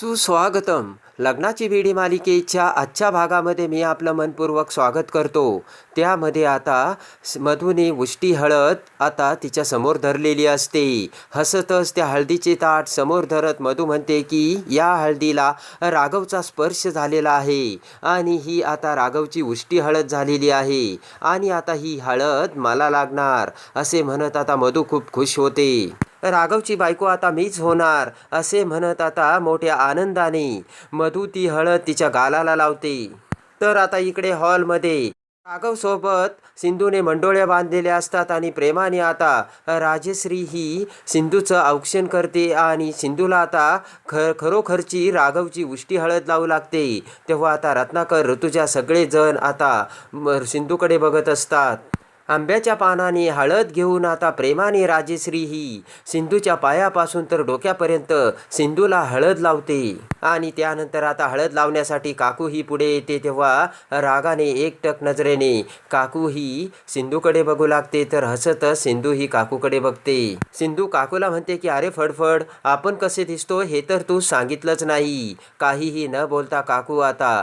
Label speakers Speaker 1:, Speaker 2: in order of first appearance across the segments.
Speaker 1: सुस्वागतम. लग्नाची बेडी मालिकेच्या आजच्या भागामध्ये मी आपलं मनपूर्वक स्वागत करतो. त्यामध्ये आता स- मधुने उष्टी हळद आता तिच्या समोर धरलेली असते. हसतच त्या हळदीचे ताट समोर धरत मधू म्हणते की या हळदीला राघवचा स्पर्श झालेला आहे आणि ही आता राघवची उष्टी हळद झालेली आहे आणि आता ही हळद मला लागणार असे म्हणत आता मधू खूप खुश होते. राघवची बायको आता मीच होणार असे म्हणत आता मोठ्या आनंदाने मधू ती हळद तिच्या गालाला लावते. तर आता इकडे हॉलमध्ये राघव सोबत सिंधूने मंडोळ्या बांधलेल्या असतात आणि प्रेमाने आता राजश्री ही सिंधूचं औक्षण करते आणि सिंधूला आता ख खरोखरची राघवची उष्टी हळद लावू लागते. तेव्हा आता रत्नाकर ऋतुजा सगळेजण आता सिंधूकडे बघत असतात. आंब्याच्या पानाने हळद घेऊन आता प्रेमाने राजेश्री ही. सिंधूच्या पायापासून तर डोक्यापर्यंत सिंधूला हळद लावते. आणि त्यानंतर आता हळद लावण्यासाठी काकू ही पुढे येते तेव्हा रागाने एकटक नजरेने काकू ही सिंधूकडे बघू लागते. तर हसतच सिंधू ही काकूकडे बघते. सिंधू काकूला म्हणते की अरे फडफड आपण कसे दिसतो हे तर तू सांगितलंच नाही. काहीही न बोलता काकू आता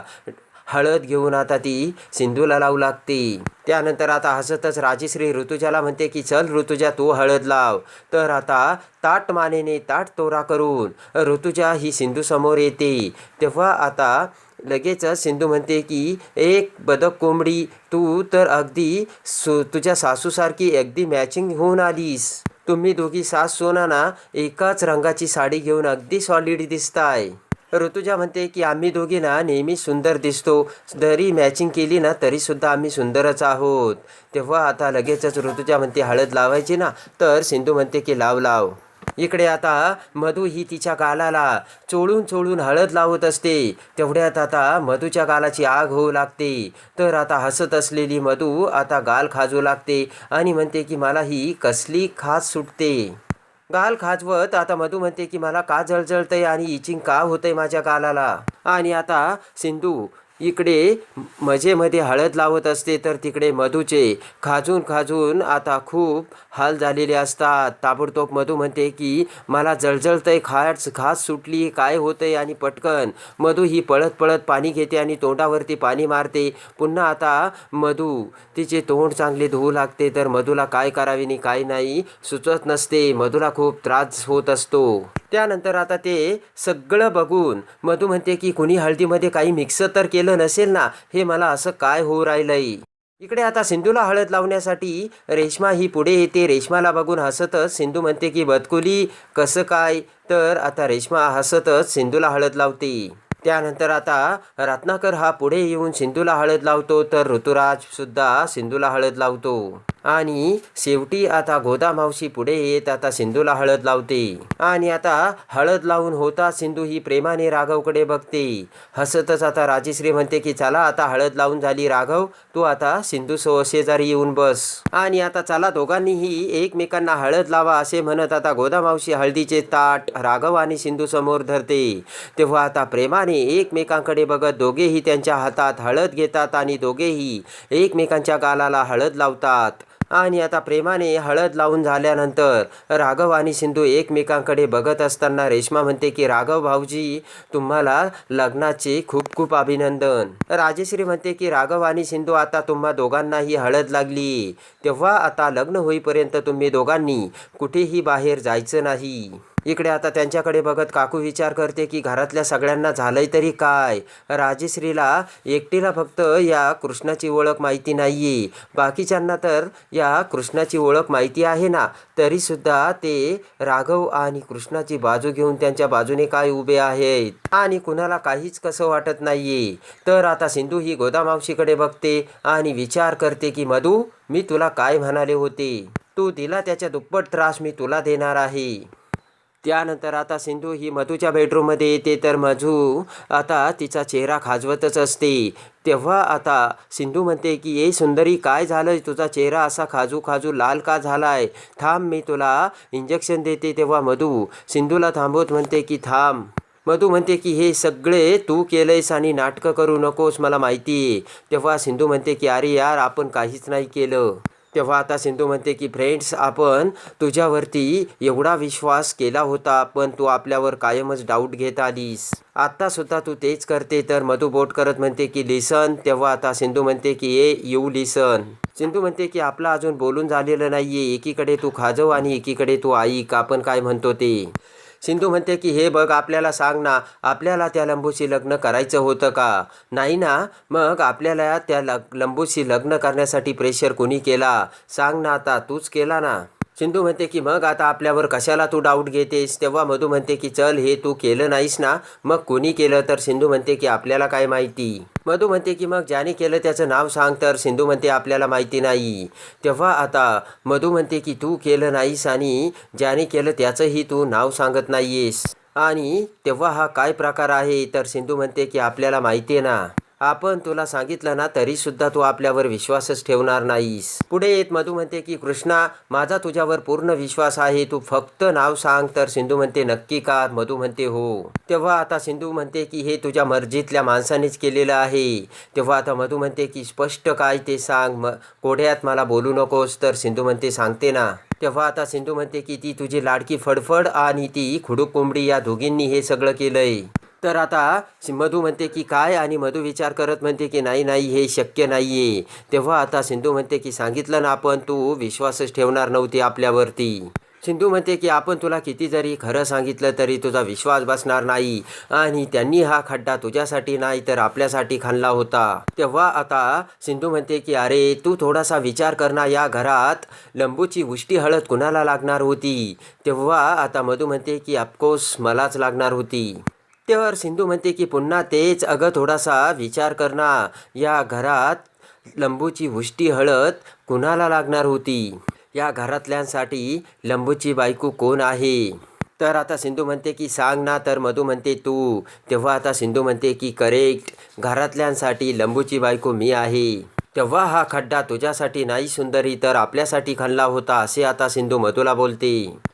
Speaker 1: हळद घेऊन आता ती सिंधूला लावू लागते. त्यानंतर आता हसतच राजेश्री ऋतुजाला म्हणते की चल ऋतुजा तू हळद लाव. तर आता ताट मानेने ताट तोरा करून ऋतुजा ही सिंधू समोर येते. तेव्हा आता लगेचच सिंधू म्हणते की एक बदक कोंबडी तू तर अगदी सु तुझ्या सासूसारखी अगदी मॅचिंग होऊन आलीस. तुम्ही दोघी सास सोना ना एकाच रंगाची साडी घेऊन अगदी सॉलिड दिसताय. ऋतुजा म्हणते की आम्ही दोघी ना नेहमी सुंदर दिसतो. जरी मॅचिंग केली ना तरी सुद्धा आम्ही सुंदरच आहोत. तेव्हा आता लगेचच ऋतुजा म्हणते हळद लावायची ना? तर सिंधू म्हणते की लाव लाव. इकडे आता मधू ही तिच्या गालाला चोळून चोळून हळद लावत असते. तेवढ्यात आता मधूच्या गालाची आग होऊ लागते. तर आता हसत असलेली मधू आता गाल खाजू लागते आणि म्हणते की मला ही कसली खास सुटते. गाल खाजवत आता मधू म्हणते की मला का जळजळतंय आणि इचिंग का होतंय माझ्या गालाला? आणि आता सिंधू इकडे मजेमध्ये हळद लावत असते तर तिकडे मधूचे खाजून खाजून आता खूप हाल झालेले असतात. ताबडतोब मधू म्हणते की मला जळजळतंय खास खास सुटली काय होतंय आणि पटकन. मधू ही पळत पळत पाणी घेते आणि तोंडावरती पाणी मारते. पुन्हा आता मधू तिचे तोंड चांगले धुवू लागते तर मधूला काय करावे आणि काय नाही सुचत नसते. मधूला खूप त्रास होत असतो. त्यानंतर आता ते सगळं बघून मधू म्हणते की कुणी हळदीमध्ये काही मिक्स तर केलं नसेल ना हे मला असं काय होऊ राहिलंय? इकडे आता सिंधूला हळद लावण्यासाठी रेश्मा ही पुढे येते. रेश्माला बघून हसतच सिंधू म्हणते की बदकुली कसं काय? तर आता रेश्मा हसतच सिंधूला हळद लावते. त्यानंतर आता रत्नाकर हा पुढे येऊन सिंधूला हळद लावतो तर ऋतुराज सुद्धा सिंधूला हळद लावतो. आणि शेवटी आता गोदा मावशी पुढे येत आता सिंधूला हळद लावते. आणि आता हळद लावून होता सिंधू ही प्रेमाने राघवकडे बघते. हसतच आता राजेश्री म्हणते की चला आता हळद लावून झाली राघव तू आता सिंधू सो शेजारी येऊन बस. आणि आता चला दोघांनीही एकमेकांना हळद लावा असे म्हणत आता गोदा मावशी हळदीचे ताट राघव आणि सिंधू समोर धरते. तेव्हा आता प्रेमाने एकमेकांकडे बघत दोघेही त्यांच्या हातात हळद घेतात आणि दोघेही एकमेकांच्या गालाला हळद लावतात. आणि आता प्रेमाने हळद लावून झाल्यानंतर राघव आणि सिंधू एकमेकांकडे बघत असताना रेश्मा म्हणते की राघव भाऊजी तुम्हाला लग्नाचे खूप खूप अभिनंदन. राजेश्री म्हणते की राघव आणि सिंधू आता तुम्हा दोघांनाही हळद लागली. तेव्हा आता लग्न होईपर्यंत तुम्ही दोघांनी कुठेही बाहेर जायचं नाही. इकडे आता त्यांच्याकडे बघत काकू विचार करते की घरातल्या सगळ्यांना झालंय तरी काय? राजेश्रीला एकटीला फक्त या कृष्णाची ओळख माहिती नाही बाकीच्यांना तर या कृष्णाची ओळख माहिती आहे ना? तरीसुद्धा ते राघव आणि कृष्णाची बाजू घेऊन त्यांच्या बाजूने काय उभे आहेत? आणि कुणाला काहीच कसं वाटत नाही तर आता सिंधू ही गोदामावशीकडे बघते आणि विचार करते की मधू मी तुला काय म्हणाले होते? तू दिला त्याच्या दुप्पट त्रास मी तुला देणार आहे. त्यानंतर आता सिंधू ही मधूच्या बेडरूममध्ये येते तर मधू आता तिचा चेहरा खाजवतच असते. तेव्हा आता सिंधू म्हणते की ए सुंदरी काय झालं तुझा चेहरा असा खाजू खाजू लाल का झाला आहे थांब मी तुला इंजेक्शन देते. तेव्हा मधू सिंधूला थांबवत म्हणते की थांब. मधू म्हणते की हे सगळे तू केलंयस आणि नाटकं करू नकोस मला माहिती आहे तेव्हा सिंधू म्हणते की अरे यार आपण काहीच नाही केलं. तेव्हा आता सिंधू म्हणते की फ्रेंड्स आपण तुझ्यावरती एवढा विश्वास केला होता पण तू आपल्यावर कायमच डाऊट घेत आलीस. आत्तासुद्धा सुद्धा तू तेच करते तर मधू बोट करत म्हणते की लिसन. तेव्हा आता सिंधू म्हणते की ए यू लिसन. सिंधू म्हणते की आपला अजून बोलून झालेलं नाहीये. एकीकडे तू खाजव आणि एकीकडे तू ऐक आपण काय म्हणतो ते. सिंधू म्हणते की हे बघ आपल्याला सांग ना आपल्याला त्या लंबूशी लग्न करायचं होतं का? नाही ना मग आपल्याला त्या लग लंबूशी लग्न करण्यासाठी प्रेशर कोणी केला? सांग ना आता तूच केला ना. सिंधू म्हणते की मग आता आपल्यावर कशाला तू डाऊट घेतेस? तेव्हा मधू म्हणते की चल हे तू केलं नाहीस ना. मग कोणी केलं? तर सिंधू म्हणते की आपल्याला काय माहिती? मधू म्हणते की मग ज्याने केलं त्याचं नाव सांग. तर सिंधू म्हणते आपल्याला माहिती नाही. तेव्हा आता मधू म्हणते की तू केलं नाहीस आणि ज्याने केलं त्याचंही तू नाव सांगत नाहीयेस. आणि तेव्हा हा काय प्रकार आहे? तर सिंधू म्हणते की आपल्याला माहिती आहे ना. आपण तुला सांगितलं ना तरी सुद्धा तू आपल्यावर विश्वासच ठेवणार नाहीस. पुढे येत मधू म्हणते की कृष्णा माझा तुझ्यावर पूर्ण विश्वास आहे. तू फक्त नाव सांग. तर सिंधू म्हणते नक्की का? मधू म्हणते हो. तेव्हा आता सिंधू म्हणते की हे तुझ्या मर्जीतल्या माणसानेच केलेलं आहे. तेव्हा आता मधू म्हणते की स्पष्ट काय ते सांग. म कोढ्यात मला बोलू नकोस. तर सिंधू म्हणते सांगते ना. तेव्हा आता सिंधू म्हणते की ती तुझी लाडकी फडफड आणि ती खुडूक कोंबडी या दोघींनी हे सगळं केलंय. तर आता मधू म्हणते की काय आणि मधू विचार करत म्हणते की नाही नाही हे शक्य नाही आहे तेव्हा आता सिंधू म्हणते की सांगितलं ना आपण तू विश्वासच ठेवणार नव्हती आपल्यावरती. सिंधू म्हणते की आपण तुला किती जरी खरं सांगितलं तरी तुझा विश्वास बसणार नाही आणि त्यांनी हा खड्डा तुझ्यासाठी नाही तर आपल्यासाठी खाणला होता. तेव्हा आता सिंधू म्हणते की अरे तू थोडासा विचार कर या घरात. लंबूची उष्टी हळद कुणाला लागणार होती? तेव्हा आता मधू म्हणते की अफकोर्स मलाच लागणार होती. तेव्हा सिंधू म्हणते की पुन्हा तेच अगं थोडासा विचार करणार या घरात लंबूची उष्टी हळद कुणाला लागणार होती? या घरातल्यांसाठी लंबूची बायको कोण आहे? तर आता सिंधू म्हणते की सांग ना. तर मधू म्हणते तू. तेव्हा आता सिंधू म्हणते की करेक्ट घरातल्यांसाठी लंबूची बायको मी आहे. तेव्हा हा खड्डा तुझ्यासाठी नाही सुंदरी तर आपल्यासाठी खणला होता असे आता सिंधू मधूला बोलते.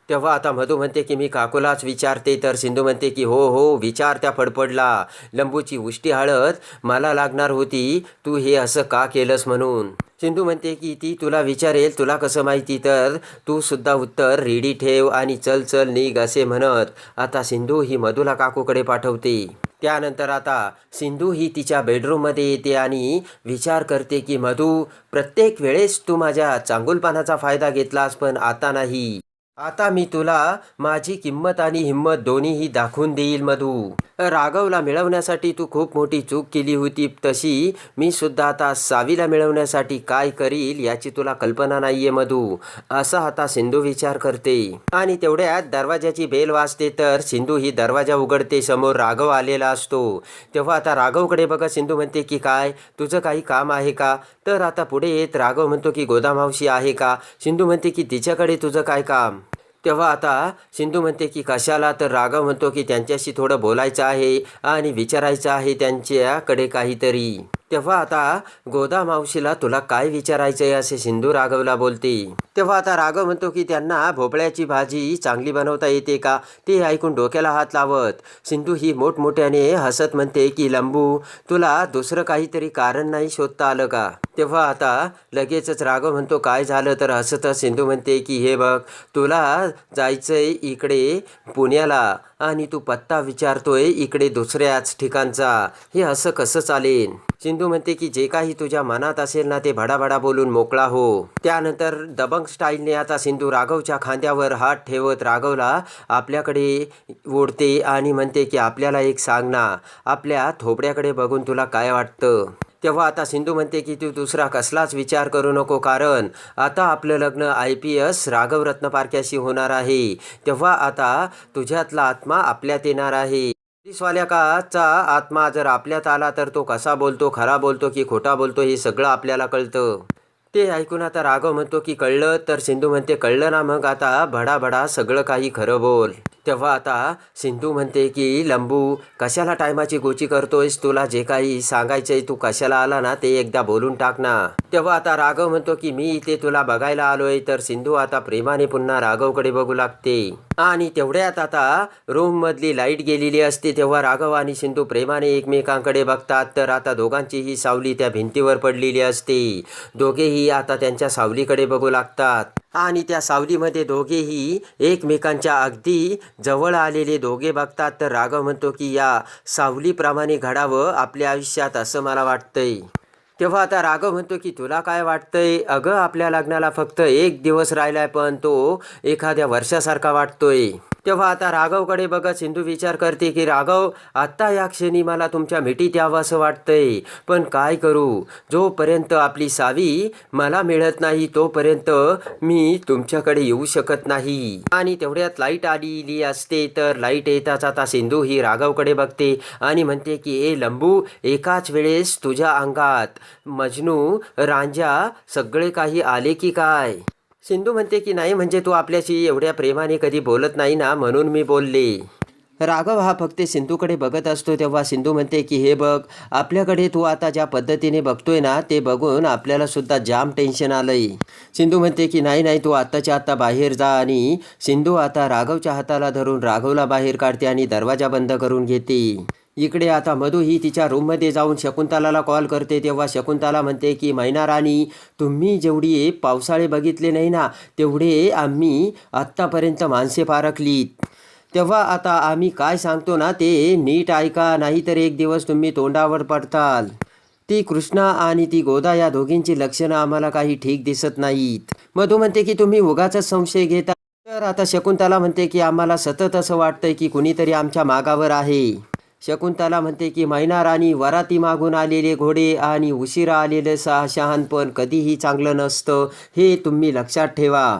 Speaker 1: तेव्हा आता मधू म्हणते की मी काकूलाच विचारते. तर सिंधू म्हणते की हो हो विचार त्या फडफडला. लंबूची उष्टी हळद मला लागणार होती. तू हे असं का केलंस म्हणून? सिंधू म्हणते की ती तुला विचारेल तुला कसं माहिती? तर तू सुद्धा उत्तर रेडी ठेव आणि चल चल निघ असे म्हणत. आता सिंधू ही मधूला काकूकडे पाठवते. त्यानंतर आता सिंधू ही तिच्या बेडरूममध्ये येते आणि विचार करते की मधू प्रत्येक वेळेस तू माझ्या चांगुलपणाचा फायदा घेतलास पण आता नाही. आता मी तुला माझी किंमत आणि हिंमत दोन्हीही दाखवून देईल मधू. राघवला मिळवण्यासाठी तू खूप मोठी चूक केली होती. तशी मी सुद्धा आता सावीला मिळवण्यासाठी काय करील याची तुला कल्पना नाहीये मधू. असा आता सिंधू विचार करते. आणि तेवढ्यात दरवाजाची बेल वाजते तर सिंधू ही दरवाजा उघडते समोर राघव आलेला असतो. तेव्हा आता राघवकडे बघा सिंधू म्हणते की काय? तुझं काही काम आहे का? तर आता पुढे येत राघव म्हणतो की गोदामावशी आहे का? सिंधू म्हणते की तिच्याकडे तुझं काय काम? तेव्हा आता सिंधू म्हणते की कशाला? तर राघव म्हणतो की त्यांच्याशी थोडं बोलायचं आहे आणि विचारायचं आहे त्यांच्याकडे काहीतरी. तेव्हा आता गोदा मावशीला तुला काय विचारायचं आहे असे सिंधू राघवला बोलते. तेव्हा आता राघव म्हणतो की त्यांना भोपळ्याची भाजी चांगली बनवता येते का? ते ऐकून डोक्याला हात लावत. सिंधू ही मोठमोठ्याने हसत म्हणते की लंबू तुला दुसरं काहीतरी कारण नाही शोधता आलं का? तेव्हा आता लगेचच राघव म्हणतो काय झालं? तर हसतच सिंधू म्हणते की हे बघ तुला जायचंय इकडे पुण्याला. आणि तू पत्ता विचारतोय इकडे दुसऱ्याच ठिकाणचा. हे असं कसं चालेल? सिंधू म्हणते की जे काही तुझ्या मनात असेल ना ते भडाभडा बोलून मोकळा हो. त्यानंतर दबंग स्टाईलने आता सिंधू राघवच्या खांद्यावर हात ठेवत राघवला आपल्याकडे ओढते आणि म्हणते की आपल्याला एक सांग ना आपल्या थोबड्याकडे बघून तुला काय वाटतं? तेव्हा आता सिंधू म्हणते की तू दुसरा कसलाच विचार करू नको कारण आता आपलं लग्न आय पी एस राघवरत्न पारख्याशी होणार आहे. तेव्हा आता तुझ्यातला आत्मा आपल्यात येणार आहे. पोलीसवाल्या काचा आत्मा जर आपल्यात आला तर तो कसा बोलतो खरा बोलतो की खोटा बोलतो हे सगळं आपल्याला कळतं. ते ऐकून आता राघव म्हणतो की कळलं तर सिंधू म्हणते कळलं ना मग आता भडाभडा सगळं काही खरं बोल. तेव्हा आता सिंधू म्हणते की लंबू कशाला टायमाची गोची करतोयस? तुला जे काही सांगायचंय तू कशाला आला ना ते एकदा बोलून टाक ना. तेव्हा आता राघव म्हणतो की मी इथे तुला बघायला आलोय तर सिंधू आता प्रेमाने पुन्हा राघवकडे बघू लागते. आणि तेवढ्यात आता रूममधली लाइट गेलेली असते तेव्हा राघव आणि सिंधू प्रेमाने एकमेकांकडे बघतात. तर आता दोघांचीही सावली त्या भिंतीवर पडलेली असते. दोघेही आता त्यांच्या सावलीकडे बघू लागतात. आणि त्या सावलीमध्ये दोघेही एकमेकांच्या अगदी जवळ आलेले दोघे बघतात. तर राघव म्हणतो की या सावलीप्रमाणे घडावं आपल्या आयुष्यात असं मला वाटतंय. तेव्हा आता राघव म्हणतो की तुला काय वाटतंय? अगं आपल्या लग्नाला फक्त एक दिवस राहिलाय पण तो एखाद्या वर्षासारखा वाटतोय. तेव्हा आता राघवकडे बघत सिंधू विचार करते की राघव आत्ता या क्षणी मला तुमच्या भेटीत यावं असं वाटतंय. पण काय करू? जोपर्यंत आपली सावी मला मिळत नाही तोपर्यंत मी तुमच्याकडे येऊ शकत नाही. आणि तेवढ्यात लाइट आलेली असते तर लाइट येताच आता सिंधू ही राघवकडे बघते आणि म्हणते की ए लंबू एकाच वेळेस तुझ्या अंगात मजनू रांजा सगळे काही आले की काय? सिंधू म्हणते की नाही म्हणजे तू आपल्याशी एवढ्या प्रेमाने कधी बोलत नाही ना म्हणून मी बोलले. राघव हा फक्त सिंधूकडे बघत असतो तेव्हा सिंधू म्हणते की हे बघ आपल्याकडे तू आता ज्या पद्धतीने बघतोय ना ते बघून आपल्याला सुद्धा जाम टेन्शन आलंय. सिंधू म्हणते की नाही नाही तू आत्ताच्या आत्ता बाहेर जा आणि सिंधू आता राघवच्या हाताला धरून राघवला बाहेर काढते आणि दरवाजा बंद करून घेते. इकडे आता मधू ही तिच्या रूममध्ये जाऊन शकुंतलाला कॉल करते. तेव्हा शकुंतला म्हणते की मैना राणी तुम्ही जेवढी पावसाळे बघितले नाही ना तेवढे आम्ही आत्तापर्यंत माणसे पारखलीत. तेव्हा आता आम्ही काय सांगतो ना ते नीट ऐका नाहीतर एक दिवस तुम्ही तोंडावर पडताल. ती कृष्णा आणि ती गोदा या दोघींची लक्षणं आम्हाला काही ठीक दिसत नाहीत. मधू म्हणते की तुम्ही उगाच संशय घेता. तर आता शकुंतला म्हणते की आम्हाला सतत असं वाटतंय की कुणीतरी आमच्या मागावर आहे. शकुंतला म्हणते की मैना राणी वराती मागून आलेले घोडे आणि उशिरा आलेलं सा शहाणपण कधीही चांगलं नसतं हे तुम्ही लक्षात ठेवा.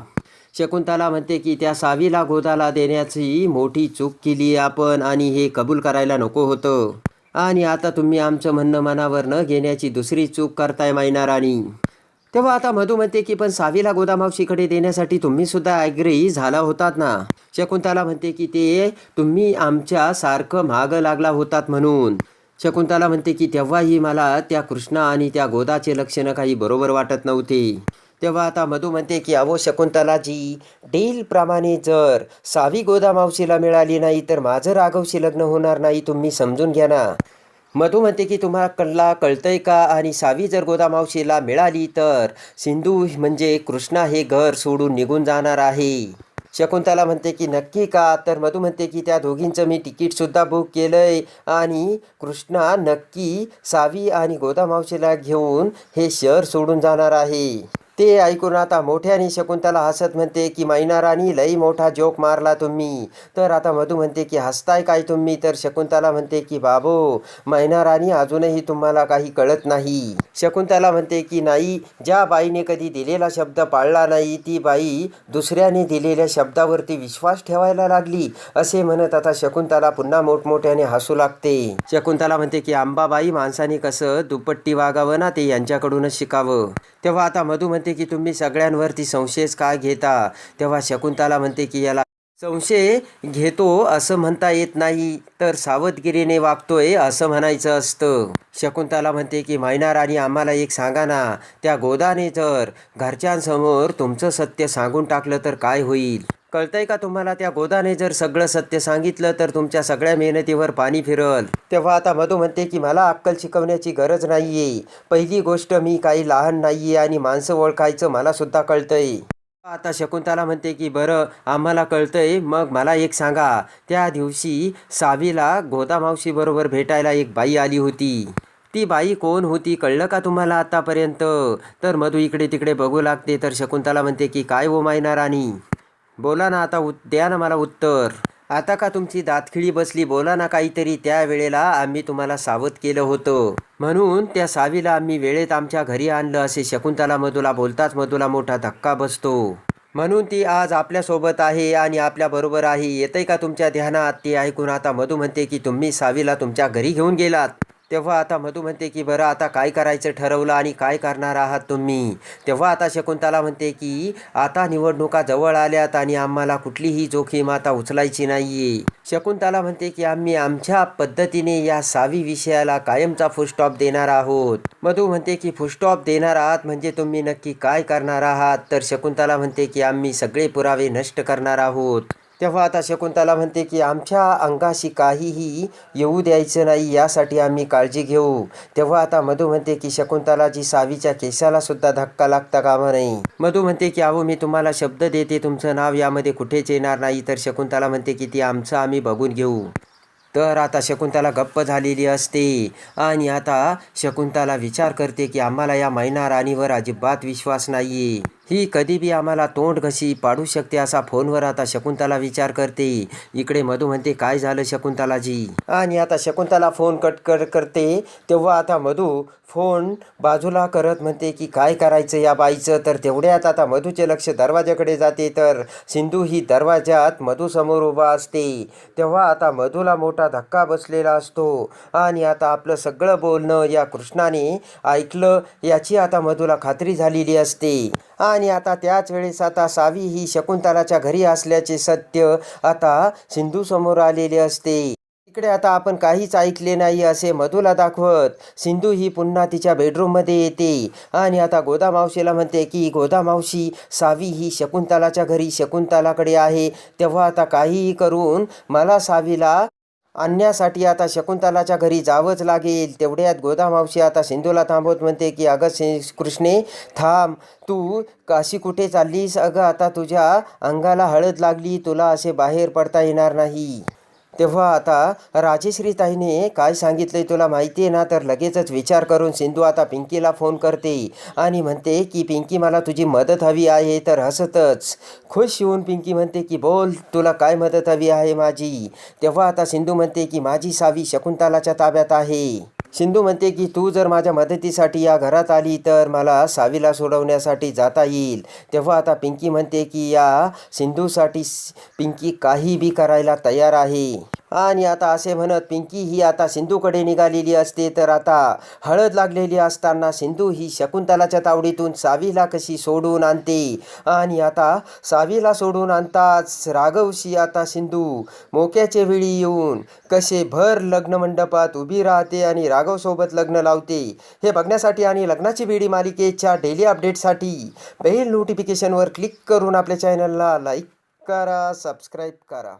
Speaker 1: शकुंतला म्हणते की त्या सावीला गोदाला देण्याची मोठी चूक केली आपण आणि हे कबूल करायला नको होतं. आणि आता तुम्ही आमचं म्हणणं मनावर न घेण्याची दुसरी चूक करताय मैना राणी तेव्हा आता मधू म्हणते की पण सावीला गोदामावशीकडे देण्यासाठी तुम्ही सुद्धा ॲग्री झाला होतात ना? शकुंतला म्हणते की ते तुम्ही आमच्या सारखं मागं लागला होतात म्हणून. शकुंतला म्हणते की तेव्हाही मला त्या कृष्णा आणि त्या गोदाचे लक्षणं काही बरोबर वाटत नव्हते. तेव्हा आता मधू म्हणते की अहो शकुंतलाजी डीलप्रमाणे जर सावी गोदामावशीला मिळाली नाही तर माझं राघवशी लग्न होणार नाही तुम्ही समजून घ्या ना. मधू म्हणते की तुम्हाला कळला कळतंय का? आणि सावी जर गोदामावशीला मिळाली तर? सिंधू म्हणजे कृष्णा हे घर सोडून निघून जाणार आहे. शकुंतला म्हणते की नक्की का? तर मधू म्हणते की त्या दोघींचं मी तिकीटसुद्धा बुक केलंय. आणि कृष्णा नक्की सावी आणि गोदामावशीला घेऊन हे शहर सोडून जाणार आहे. ते ऐकून आता मोठ्याने शकुंतला हसत म्हणते की मैनाराणी लई मोठा जोक मारला तुम्ही. तर आता मधू म्हणते की हसताय काय तुम्ही? तर शकुंतला म्हणते की बाबो मैनाराणी अजूनही तुम्हाला काही कळत नाही. शकुंतला म्हणते की नाही ज्या बाईने कधी दिलेला शब्द पाळला नाही ती बाई दुसऱ्याने दिलेल्या शब्दावरती विश्वास ठेवायला लागली असे म्हणत आता शकुंतला पुन्हा मोठमोठ्याने हसू लागते. शकुंतला म्हणते की अंबाबाई माणसाने कसं दुपट्टी वागावं ना ते यांच्याकडूनच शिकावं. तेव्हा आता मधू म्हणते की तुम्ही सगळ्यांवरती संशयच का घेता? तेव्हा शकुंतला म्हणते की याला संशय घेतो असं म्हणता येत नाही तर सावधगिरीने वागतोय असं म्हणायचं असतं. शकुंतला म्हणते की मैना आणि आम्हाला एक सांगा ना त्या गोदाने जर घरच्यांसमोर तुमचं सत्य सांगून टाकलं तर काय होईल? कळतंय का तुम्हाला? त्या गोदाने जर सगळं सत्य सांगितलं तर तुमच्या सगळ्या मेहनतीवर पाणी फिरल. तेव्हा आता मधू म्हणते की मला अक्कल शिकवण्याची गरज नाहीये. पहिली गोष्ट मी काही लहान नाहीये आणि माणसं ओळखायचं मला सुद्धा कळतंय. आता शकुंतला म्हणते की बरं आम्हाला कळतंय. मग मला एक सांगा. त्या दिवशी सावीला गोदामावशी बरोबर भेटायला एक बाई आली होती. ती बाई कोण होती कळलं का तुम्हाला आतापर्यंत? तर मधू इकडे तिकडे बघू लागते. तर शकुंतला म्हणते की काय ओ मायना राणी? बोला ना आता उत द्या ना मला उत्तर. आता का तुमची दातखिळी बसली? बोला ना काहीतरी. त्या वेळेला आम्ही तुम्हाला सावध केलं होतं. म्हणून त्या सावीला आम्ही वेळेत आमच्या घरी आणलं असे शकुंतला मधूला बोलताच मधूला मोठा धक्का बसतो. म्हणून ती आज आपल्यासोबत आहे आणि आपल्याबरोबर आहे. येतंय का तुमच्या ध्यानात? ते ऐकून आता मधू म्हणते की तुम्ही सावीला तुमच्या घरी घेऊन गेलात. तेव्हा आता मधू म्हणते की बरं आता काय करायचं ठरवलं आणि काय करणार आहात तुम्ही? तेव्हा आता शकुंतला म्हणते की आता निवडणुका जवळ आल्यात आणि आम्हाला कुठलीही जोखीम आता उचलायची नाहीये. शकुंतला म्हणते की आम्ही आमच्या पद्धतीने या सावी विषयाला कायमचा फुलस्टॉप देणार आहोत. मधू म्हणते की फुलस्टॉप देणार आहात म्हणजे तुम्ही नक्की काय करणार आहात? तर शकुंतला म्हणते की आम्ही सगळे पुरावे नष्ट करणार आहोत. तेव्हा आता शकुंतला म्हणते की आमच्या अंगाशी काहीही येऊ द्यायचं नाही यासाठी आम्ही काळजी घेऊ. तेव्हा आता मधू म्हणते की शकुंतलाजी सावीच्या केसाला सुद्धा धक्का लागता कामा नाही मधू म्हणते की अहो मी तुम्हाला शब्द देते तुमचं नाव यामध्ये कुठेच येणार नाही. तर शकुंतला म्हणते की ती आमचं आम्ही बघून घेऊ. तर आता शकुंतला गप्प झालेली असते. आणि आता शकुंतला विचार करते की आम्हाला या मैना राणीवर अजिबात विश्वास नाही ही कधी बी आम्हाला तोंड घशी पाडू शकते असा फोनवर आता शकुंतला विचार करते. इकडे मधू म्हणते काय झालं शकुंतलाजी? आणि आता शकुंतला फोन कट कर करते. तेव्हा आता मधू फोन बाजूला करत म्हणते की काय करायचं या बाईचं? तर तेवढ्यात आता मधूचे लक्ष दरवाजाकडे जाते. तर सिंधू ही दरवाजात मधूसमोर उभा असते. तेव्हा आता मधूला मोठा धक्का बसलेला असतो. आणि आता आपलं सगळं बोलणं या कृष्णाने ऐकलं याची आता मधूला खात्री झालेली असते. आणि आता त्याच वेळेस आता सावी ही शकुंतलाच्या घरी असल्याचे सत्य आता सिंधू समोर आलेले असते. इकडे आता आपण काहीच ऐकले नाही असे मधूला दाखवत. सिंधू ही पुन्हा तिच्या बेडरूममध्ये येते. आणि आता गोदा मावशीला म्हणते की गोदा मावशी सावी ही शकुंतलाच्या घरी शकुंतलाकडे आहे. तेव्हा आता काहीही करून मला सावीला आणण्यासाठी आता शकुंतलाच्या घरी जावंच लागेल. तेवढ्यात गोदामावशी आता सिंधूला थांबवत म्हणते की अगं शि कृष्णे थांब. तू काशी कुठे चाललीस? अगं आता तुझ्या अंगाला हळद लागली. तुला असे बाहेर पडता येणार नाही. तेव्हा आता राजेश्रीताईने काय सांगितलंय तुला माहिती आहे ना? तर लगेचच विचार करून सिंधू आता पिंकीला फोन करते आणि म्हणते की पिंकी मला तुझी मदत हवी आहे. तर हसतच. खुश येऊन पिंकी म्हणते की बोल तुला काय मदत हवी आहे माझी? तेव्हा आता सिंधू म्हणते की माझी सावी शकुंतलाच्या ताब्यात आहे. सिंधू म्हणते की तू जर माझ्या मदतीसाठी या घरात आली तर मला सावीला सोडवण्यासाठी जाता येईल. तेव्हा आता पिंकी म्हणते की या सिंधूसाठी पिंकी काही बी करायला तयार आहे. आणि आता असे म्हणत पिंकी ही आता सिंधूकडे निघालेली असते तर आता हळद लागलेली असताना सिंधू ही शकुंतलाच्या तावडीतून सावीला कशी सोडून आणते? आणि आता सावीला सोडून आणताच राघवशी आता सिंधू मोक्याच्या वेळी येऊन कसे भर लग्न मंडपात उभी राहते आणि राघवसोबत लग्न लावते. हे बघण्यासाठी आणि लग्नाची वेळी मालिकेच्या डेली अपडेटसाठी बेल नोटिफिकेशनवर क्लिक करून आपल्या चॅनलला लाईक करा सबस्क्राईब करा.